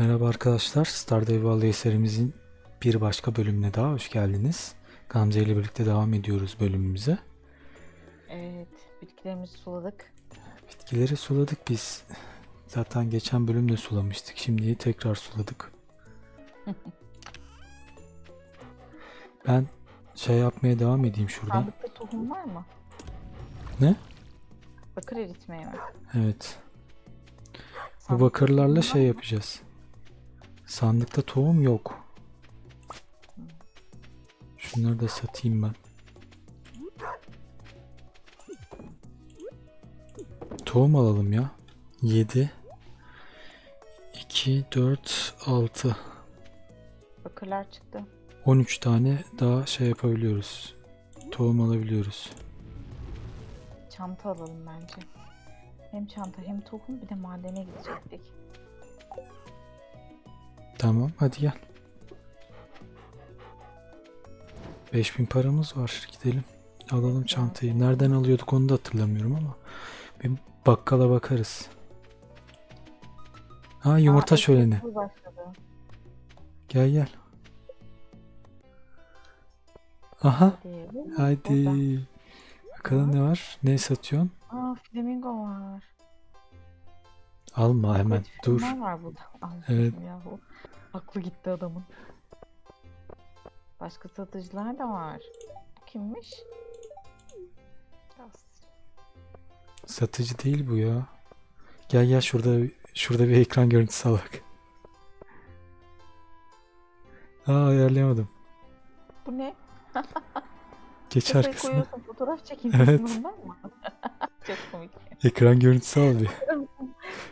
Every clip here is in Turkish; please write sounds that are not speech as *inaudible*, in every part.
Merhaba arkadaşlar, Stardew Valley serimizin bir başka bölümüne daha hoş geldiniz. Gamze ile birlikte devam ediyoruz bölümümüze. Evet, bitkilerimizi suladık. Bitkileri suladık biz. Zaten geçen bölümde sulamıştık. Şimdi tekrar suladık. *laughs* Ben şey yapmaya devam edeyim şuradan. Sandıkta tohum var mı? Ne? Bakır eritmeye mi? Evet. Bu Sandıkta bakırlarla tohum şey var yapacağız. Sandıkta tohum yok. Şunları da satayım ben. Tohum alalım ya. 7 2 4 6 Bakırlar çıktı. 13 tane daha şey yapabiliyoruz. Tohum alabiliyoruz. Çanta alalım bence. Hem çanta hem tohum bir de madene gidecektik. Tamam hadi gel. 5000 paramız var. Gidelim. Alalım çantayı. Nereden alıyorduk onu da hatırlamıyorum ama. Bir bakkala bakarız. Ha yumurta Aa, şöleni. Gel gel. Aha. Hadi. Bakalım ne var? Ne satıyorsun? Aa flamingo var. Alma hemen. Evet, Dur. filmler var burada. Ay, Evet. Yahu. Aklı gitti adamın. Başka satıcılar da var. Bu kimmiş? Biraz Satıcı değil bu ya. Gel gel şurada şurada bir ekran görüntüsü al bak. Aa ayarlayamadım. Bu ne? Geç Kafayı arkasına. koyuyorsun fotoğraf çekeyim. Evet. Mı? *laughs* Çok komik. Ekran görüntüsü al bir.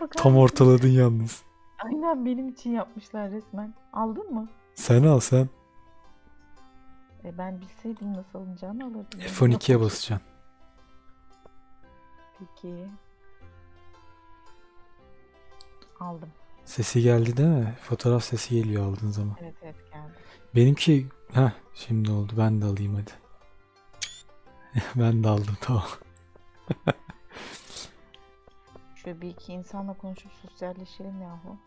Bakar Tam ortaladın yalnız. Aynen benim için yapmışlar resmen. Aldın mı? Sen al sen. E ben bilseydim nasıl alınacağını alırdım. F12'ye Yok. basacaksın. Peki. Aldım. Sesi geldi değil mi? Fotoğraf sesi geliyor aldığın zaman. Evet evet geldi. Benimki ha şimdi oldu. Ben de alayım hadi. *laughs* ben de aldım tamam. *laughs* Şöyle bir iki insanla konuşup sosyalleşelim yahu.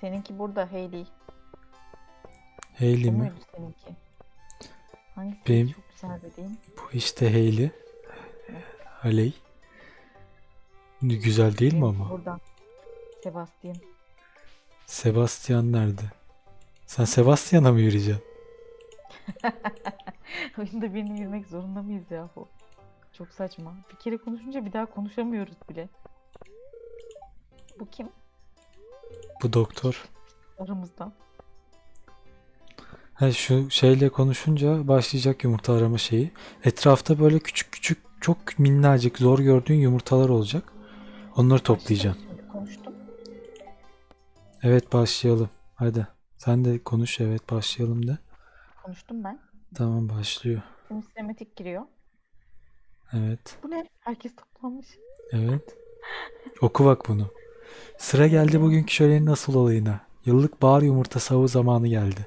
Seninki burada Hayley. Hayley mi? seninki? Hangisi Benim- çok güzel dediğin? Bu işte Hayley. Haley. Güzel değil mi Benimki ama? Burada. Sebastian. Sebastian nerede? Sen Sebastian'a mı yürüyeceksin? *laughs* Oyunda birini yürümek zorunda mıyız yahu? Çok saçma. Bir kere konuşunca bir daha konuşamıyoruz bile. Bu kim? Bu doktor. Aramızda. Ha şu şeyle konuşunca başlayacak yumurta arama şeyi. Etrafta böyle küçük küçük çok minnacık zor gördüğün yumurtalar olacak. Onları toplayacaksın. Konuştum. Evet başlayalım. Hadi. Sen de konuş evet başlayalım de. Konuştum ben. Tamam başlıyor. Şimdi sinematik giriyor. Evet. Bu ne? Herkes toplanmış. Evet. Oku bak bunu. Sıra geldi bugünkü şölenin asıl olayına. Yıllık bahar yumurta savı zamanı geldi.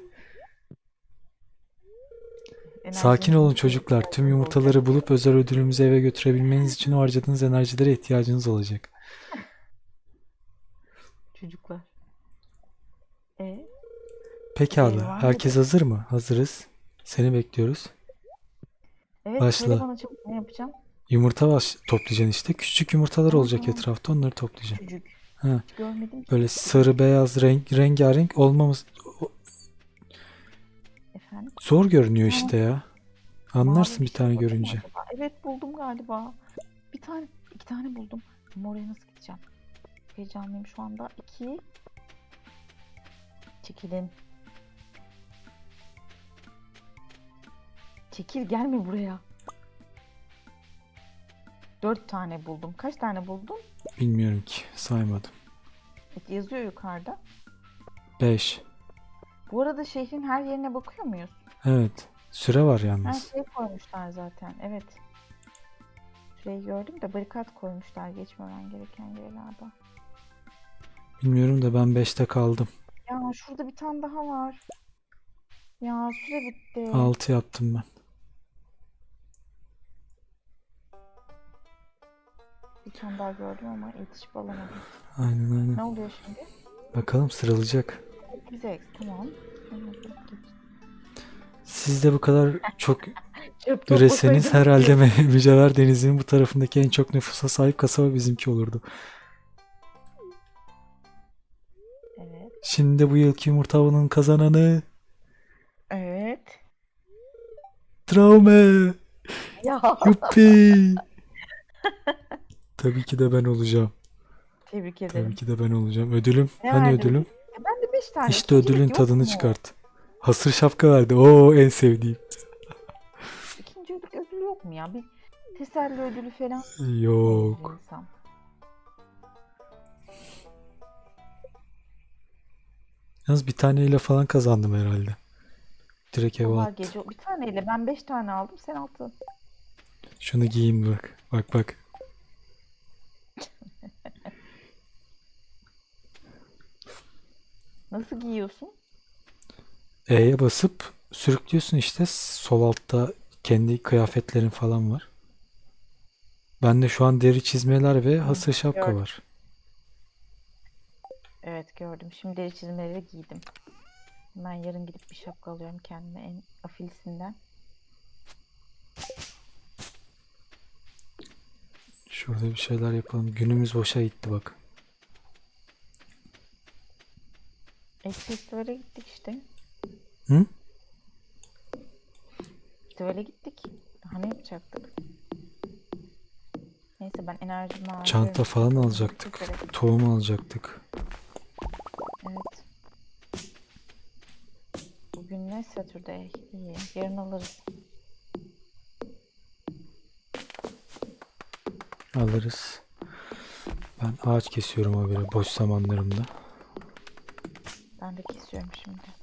Sakin olun çocuklar. Tüm yumurtaları bulup özel ödülümüzü eve götürebilmeniz için o harcadığınız enerjilere ihtiyacınız olacak. Çocuklar. E, Pekala. Eyvah. Herkes hazır mı? Hazırız. Seni bekliyoruz. Evet Başla. söyle bana çabuk ne yapacağım? Yumurta baş toplayacaksın işte. Küçük yumurtalar olacak Tamam. etrafta. Onları toplayacaksın. Çocuk. Ha. Hiç görmedim ki. Böyle sarı, beyaz, renk, rengarenk olmamız Efendim? zor görünüyor Tamam. işte ya. Mavi Anlarsın bir şey tane buldum mu görünce. acaba? Evet buldum galiba. Bir tane, iki tane buldum. Ama oraya nasıl gideceğim? Heyecanlıyım şu anda. İki. Çekilin. Çekil gelme buraya. Dört tane buldum. Kaç tane buldun? Bilmiyorum ki. Saymadım. Evet, yazıyor yukarıda. 5. Bu arada şehrin her yerine bakıyor muyuz? Evet. Süre var Her yalnız. şey koymuşlar zaten. Evet. Süreyi gördüm de barikat koymuşlar geçmemen gereken galiba. Bilmiyorum da ben 5'te kaldım. Ya şurada bir tane daha var. Ya süre bitti. 6 yaptım ben. Bir tane daha gördüm ama yetişip alamadım. Aynen aynen. Ne oluyor şimdi? Bakalım sıralayacak. Bize tamam. Tamam, geç. Siz de bu kadar çok *laughs* üreseniz herhalde *laughs* Mücevher Denizi'nin bu tarafındaki en çok nüfusa sahip kasaba bizimki olurdu. Evet. Şimdi de bu yılki yumurta avının kazananı Evet. Traume. Ya Yuppi. *laughs* Tabii ki de ben olacağım. tebrik ederim. Tabii ki de ben olacağım. Ödülüm. Ne Hani verdin? ödülüm? Ya ben de 5 tane. İşte İkincilik ödülün yok tadını mu? çıkart. Hasır şapka verdi. Oo en sevdiğim. *laughs* İkinci ödül, ödül yok mu ya? Bir teselli ödülü falan Yok. insan. Yalnız bir taneyle falan kazandım herhalde. Direkt eve Vallahi attım. gece bir taneyle ben 5 tane aldım sen 6. Şunu giyeyim bak. Bak bak. Nasıl giyiyorsun? E'ye basıp sürüklüyorsun işte. Sol altta kendi kıyafetlerin falan var. Bende şu an deri çizmeler ve hasır şapka gördüm. var. Evet gördüm. Şimdi deri çizmeleri giydim. Ben yarın gidip bir şapka alıyorum kendime en afilisinden. Şurada bir şeyler yapalım. Günümüz boşa gitti bak. Festivale gittik işte. Hı? Festivale gittik. Daha ne yapacaktık? Neyse ben enerjimi harcıyorum. Çanta falan alacaktık. üzere. Tohum alacaktık. Evet. Bugün ne Saturday? İyi. Yarın alırız. Alırız. Ben ağaç kesiyorum o böyle boş zamanlarımda. Ben de kesiyorum şimdi.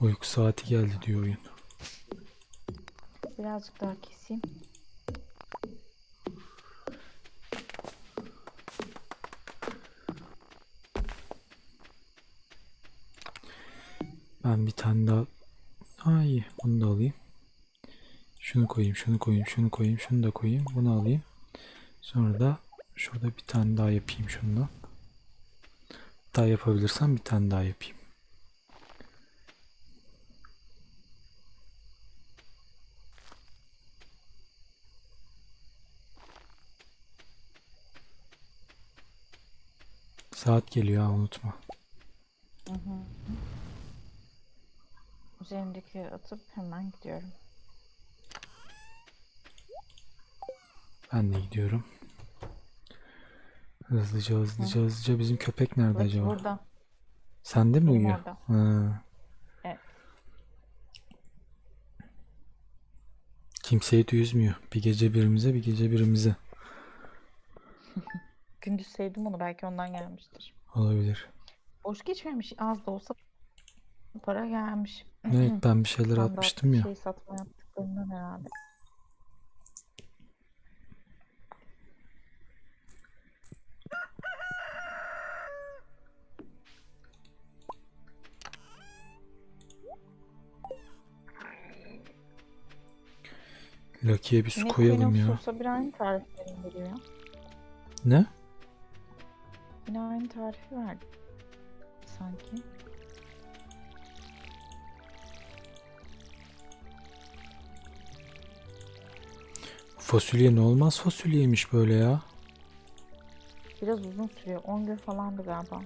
Uyku saati geldi diyor oyun. Birazcık daha keseyim. Ben bir tane daha... İyi. Bunu da alayım. Şunu koyayım, şunu koyayım, şunu koyayım, şunu da koyayım. Bunu alayım. Sonra da şurada bir tane daha yapayım şundan. Daha yapabilirsem bir tane daha yapayım. Saat geliyor ha unutma. Hı hı. Üzerimdeki atıp hemen gidiyorum. Ben de gidiyorum. Hızlıca hızlıca hızlıca bizim köpek nerede Bak acaba? burada. Sende mi uyuyor? orada. Ha. Evet. Kimseyi de üzmüyor. Bir gece birimize bir gece birimize. *laughs* Gündüz sevdim onu belki ondan gelmiştir. Olabilir. Boş geçmemiş az da olsa para gelmiş. Evet ben bir şeyler Standart atmıştım ya. Şey satma yaptıklarından herhalde. Lucky'ye bir su Yine koyalım ya. Souls'a bir aynı tariflerini veriyor ya. Ne? Yine aynı tarifi verdi. Sanki. Fasulye ne olmaz fasulyeymiş böyle ya. Biraz uzun sürüyor. 10 gün falandı galiba.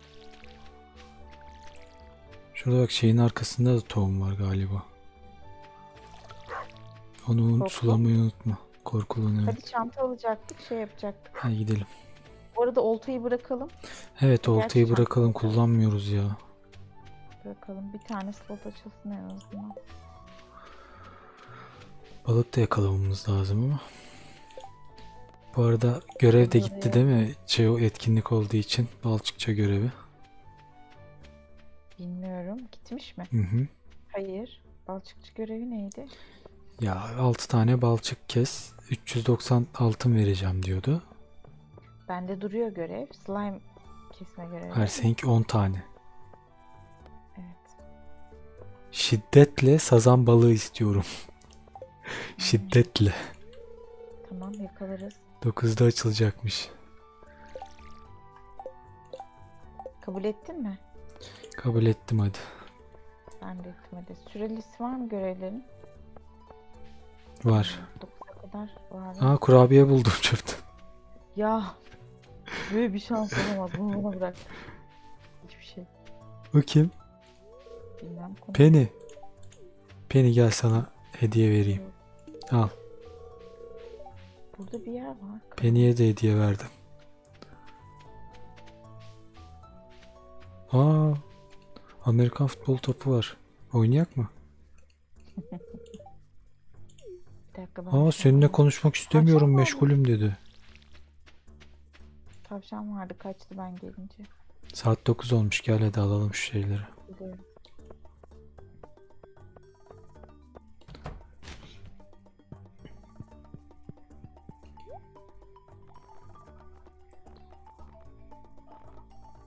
Şurada bak şeyin arkasında da tohum var galiba. Onu Korkulu. sulamayı unutma. Korkulun evet. Hadi çanta alacaktık, şey yapacaktık. Hadi gidelim. Bu arada oltayı bırakalım. Evet oltayı çanta bırakalım kullanmıyoruz ya. Bırakalım. Bir tane slot açılsın en azından. Balık da yakalamamız lazım ama. Bu arada görev de gitti değil mi? Şey o etkinlik olduğu için balçıkça görevi. Bilmiyorum. Gitmiş mi? Hı hı. Hayır. Balçıkçı görevi neydi? Ya 6 tane balçık kes 390 altın vereceğim diyordu. Bende duruyor görev. Slime kesme görevi. Hayır seninki 10 tane. Evet. Şiddetle sazan balığı istiyorum. Şiddetle. Tamam yakalarız. 9'da açılacakmış. Kabul ettin mi? Kabul ettim hadi. Ben de ettim hadi. Sürelisi var mı görevlerin? Var. 9'a kadar var. Aa kurabiye buldum *laughs* çöpten. Ya böyle bir şans olamaz. Bunu bana bırak. Hiçbir şey O kim? bilmem. Konu. Penny. Penny gel sana hediye vereyim. Al. Burada bir yer var. Penny'e de hediye verdim. Aa, Amerikan futbol topu var. Oynayak mı? *laughs* Bir dakika ben Aa bir seninle konuşmak istemiyorum meşgulüm dedi. Tavşan vardı kaçtı ben gelince. Saat 9 olmuş gel hadi alalım şu şeyleri. Biliyorum.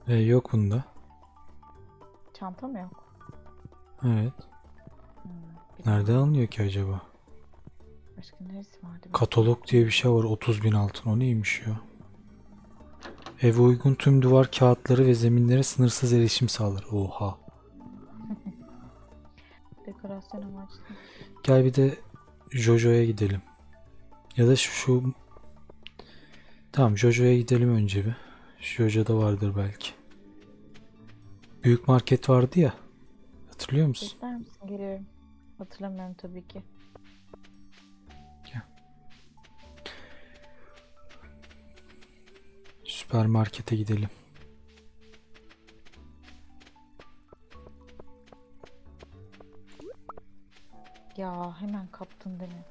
E, yok bunda. Çanta mı yok? Evet. Hmm, bir Nereden alınıyor ki acaba? Başka neresi vardı? Katalog diye bir şey var 30 bin altın o neymiş ya? Eve uygun tüm duvar kağıtları ve zeminlere sınırsız erişim sağlar. Oha. *laughs* Dekorasyon amaçlı. Gel bir de Jojo'ya gidelim. Ya da şu, şu... Tamam Jojo'ya gidelim önce bir. Jojo'da vardır belki. Büyük market vardı ya. Hatırlıyor musun? İster misin? Geliyorum. Hatırlamıyorum tabii ki. Süpermarkete gidelim. Ya hemen kaptın mi?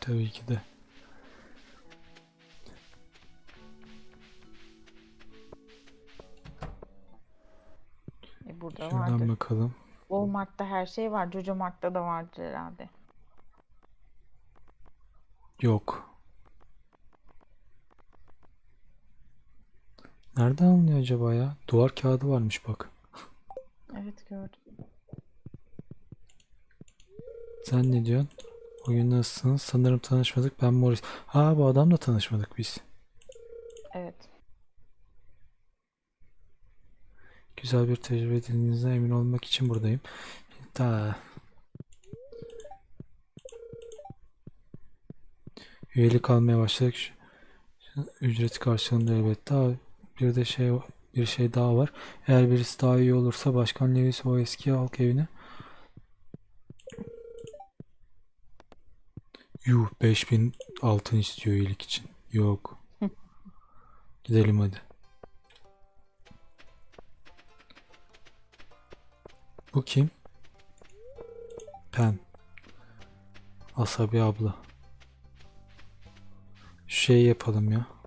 Tabii ki de. E burada Şuradan vardır. bakalım. Walmart'ta her şey var. Jojo Mart'ta da vardır herhalde. Yok. Nereden alınıyor acaba ya? Duvar kağıdı varmış bak. Evet gördüm. Sen ne diyorsun? Bugün nasılsınız? Sanırım tanışmadık. Ben Morris. Ha bu adamla tanışmadık biz. Evet. Güzel bir tecrübe edindiğinizden emin olmak için buradayım. Da. Üyelik almaya başladık. Ücreti karşılığında elbette. Bir de şey bir şey daha var. Eğer birisi daha iyi olursa Başkan Lewis o eski halk evine Yuh 5000 altın istiyor üyelik için. Yok. *laughs* Gidelim hadi. Bu kim? Pen. Asabi abla. Şey yapalım ya.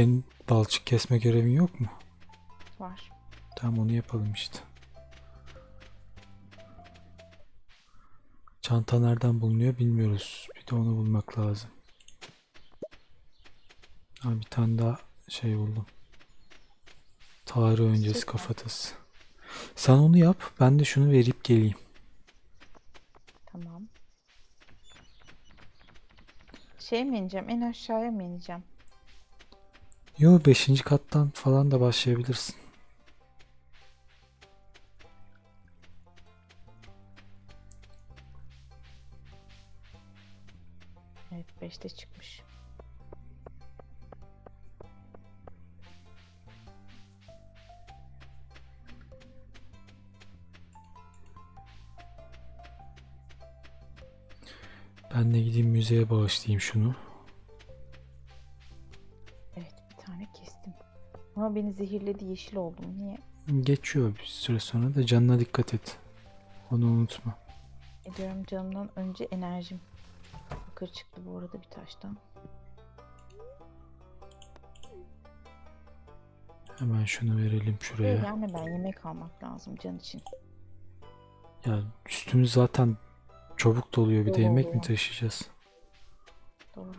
Senin balçık kesme görevin yok mu? Var. Tamam onu yapalım işte. Çanta nereden bulunuyor bilmiyoruz. Bir de onu bulmak lazım. Ha, bir tane daha şey buldum. Tarih öncesi kafatası. Sen onu yap. Ben de şunu verip geleyim. Tamam. Şey mi ineceğim? En aşağıya mı ineceğim? Yo 5. kattan falan da başlayabilirsin. Evet 5'te çıkmış. Ben de gideyim müzeye bağışlayayım şunu. Ama beni zehirledi yeşil oldum. Niye? Geçiyor bir süre sonra da canına dikkat et. Onu unutma. Ediyorum canımdan önce enerjim. Bakır çıktı bu arada bir taştan. Hemen şunu verelim şuraya. gelmeden yemek almak lazım can için. Ya üstümüz zaten çabuk doluyor. Bir de Dolu yemek mi oluyor. taşıyacağız? Doğru.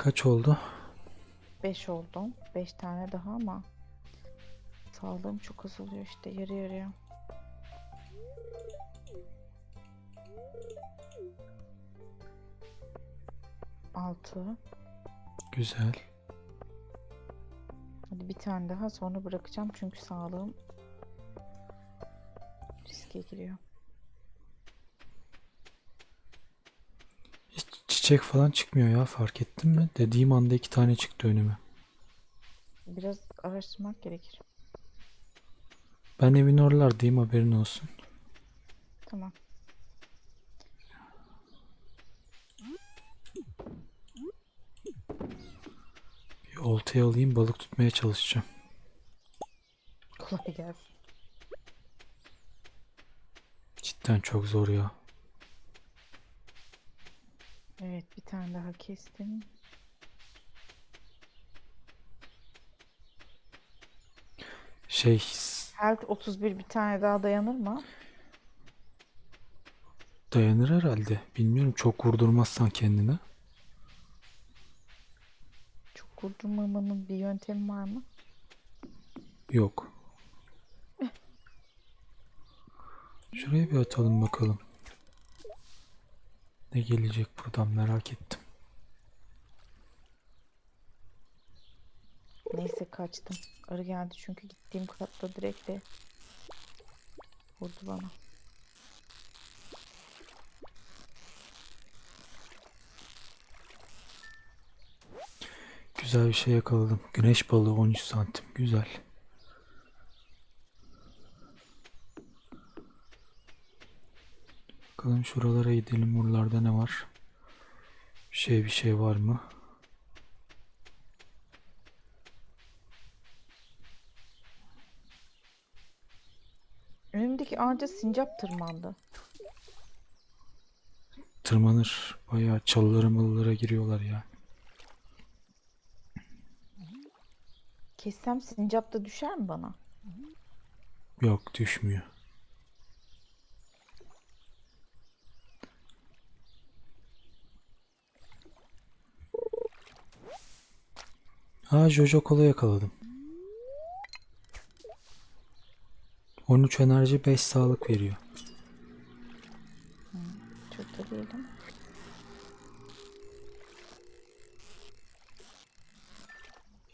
Kaç oldu? 5 oldu. 5 tane daha ama sağlığım çok azalıyor işte yarı yarıya. Altı. Güzel. Hadi bir tane daha sonra bırakacağım çünkü sağlığım riske giriyor. Hiç çiçek falan çıkmıyor ya fark ettin mi? Dediğim anda iki tane çıktı önüme. Biraz araştırmak gerekir. Ben evin oralardayım haberin olsun. Tamam. Bir oltayı alayım balık tutmaya çalışacağım. Kolay gelsin. Cidden çok zor ya. Evet bir tane daha kestim. Şey Health 31 bir tane daha dayanır mı? dayanır herhalde. Bilmiyorum çok vurdurmazsan kendini. Çok kurdurmamanın bir yöntemi var mı? Yok. Şuraya bir atalım bakalım. Ne gelecek buradan merak ettim. Neyse kaçtım. Arı geldi çünkü gittiğim katta direkt de vurdu bana. Güzel bir şey yakaladım. Güneş balığı 13 santim. Güzel. Bakalım şuralara gidelim. Buralarda ne var? Bir şey bir şey var mı? Önümdeki ağaca sincap tırmandı. Tırmanır. Bayağı çalılara malılara giriyorlar ya. Kessem sincap da düşer mi bana? Yok düşmüyor. Ha Jojo Cola yakaladım. 13 enerji 5 sağlık veriyor. Çok da değilim.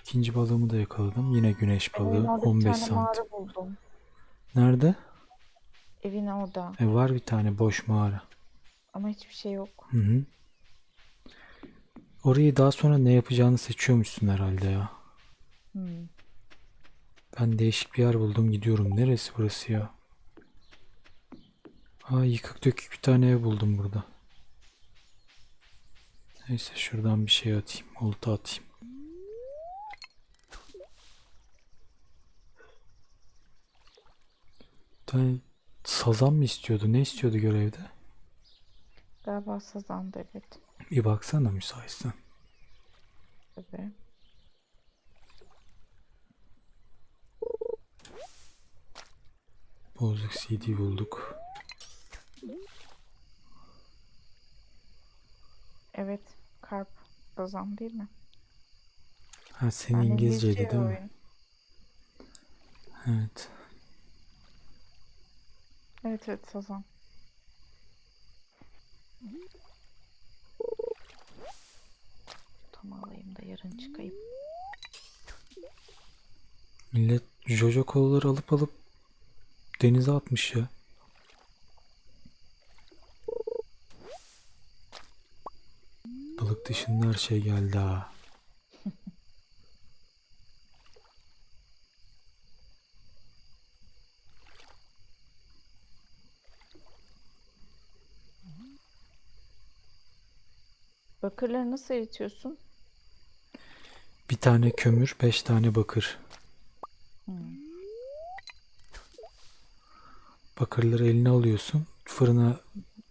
İkinci balığımı da yakaladım. Yine güneş Evin balığı bir 15 tane santim. mağara buldum. Nerede? Evin orada. E var bir tane boş mağara. Ama hiçbir şey yok. Hı hı. Orayı daha sonra ne yapacağını seçiyormuşsun herhalde ya. Hmm. Ben değişik bir yer buldum gidiyorum. Neresi burası ya? Aa yıkık dökük bir tane ev buldum burada. Neyse şuradan bir şey atayım. Olta atayım. Bir tane sazan mı istiyordu? Ne istiyordu görevde? Galiba sazandı evet. Bir baksana müsaitsen. Tabii. Bozuk CD bulduk. Evet. Karp sazan değil mi? Ha senin Ben İngilizceydi İngilizce değil mi? Evet. Evet evet sazan. Tam alayım da yarın çıkayım. Millet Jojo kolaları alıp alıp denize atmış ya. Balık dışında her şey geldi ha. Bakırları nasıl eritiyorsun? Bir tane kömür, beş tane bakır. Bakırları eline alıyorsun, fırına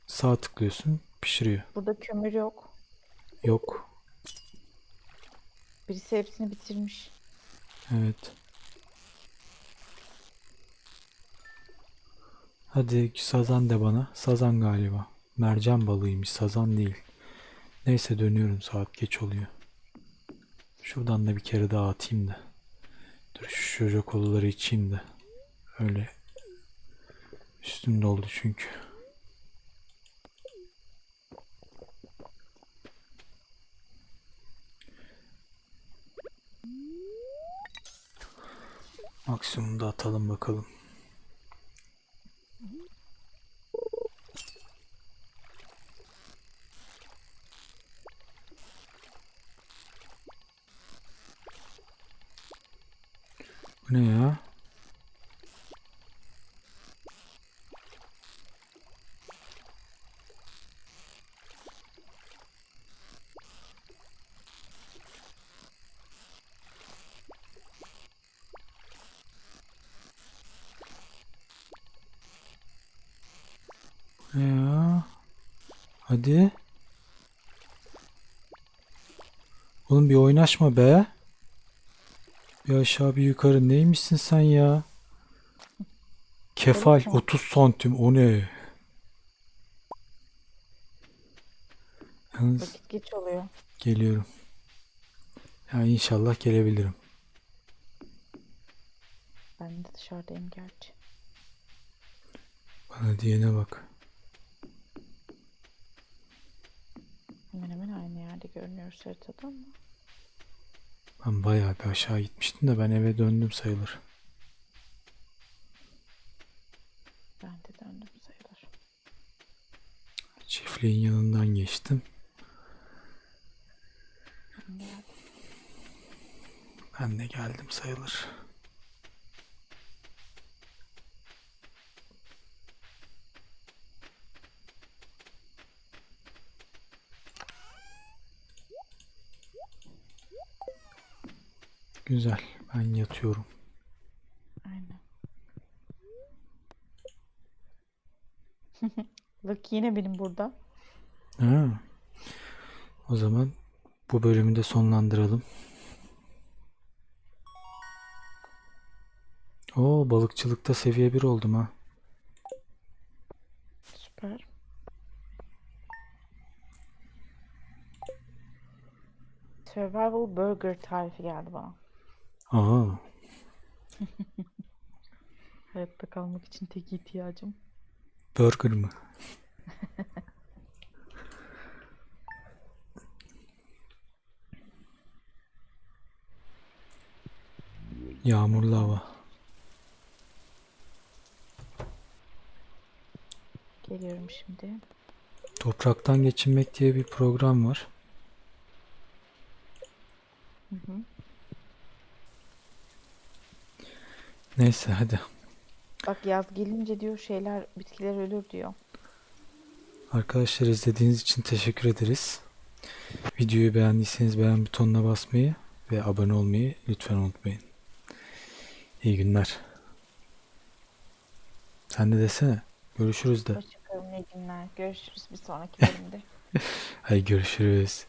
sağ tıklıyorsun, pişiriyor. Burada kömür yok. Yok. Birisi hepsini bitirmiş. Evet. Hadi sazan de bana. Sazan galiba. Mercan balığıymış. Sazan değil. Neyse dönüyorum. Saat geç oluyor. Şuradan da bir kere daha atayım da. Dur şu çocuk koluları içeyim de. Öyle. Üstüm doldu çünkü. Maksimum da atalım bakalım. Bu ne ya? Ya? Hadi. Oğlum bir oynaşma be. Bir aşağı bir yukarı neymişsin sen ya? Kefal Balık mı? 30 santim o ne? Yalnız Vakit geç oluyor. geliyorum. Ya inşallah gelebilirim. Ben de dışarıdayım gerçi. Bana diyene bak. Hemen hemen aynı yerde görünüyoruz haritada ama. Ben bayağı bir aşağı gitmiştim de ben eve döndüm sayılır. Ben de döndüm sayılır. Çiftliğin yanından geçtim. Ben de geldim. Sayılır. Güzel. Ben yatıyorum. Aynen. *laughs* Bak yine benim burada. Ha. O zaman bu bölümü de sonlandıralım. Oo balıkçılıkta seviye 1 oldum ha. Süper. Survival Burger tarifi geldi bana. Aa, *laughs* Hayatta kalmak için tek ihtiyacım. burger mı? *laughs* Yağmurlu hava. Geliyorum şimdi. Topraktan geçinmek diye bir program var. Hı hı. Neyse hadi. Bak yaz gelince diyor şeyler bitkiler ölür diyor. Arkadaşlar izlediğiniz için teşekkür ederiz. Videoyu beğendiyseniz beğen butonuna basmayı ve abone olmayı lütfen unutmayın. İyi günler. Sen de desene. Görüşürüz de. Hoşçakalın iyi günler. Görüşürüz bir sonraki bölümde. *laughs* Hay görüşürüz.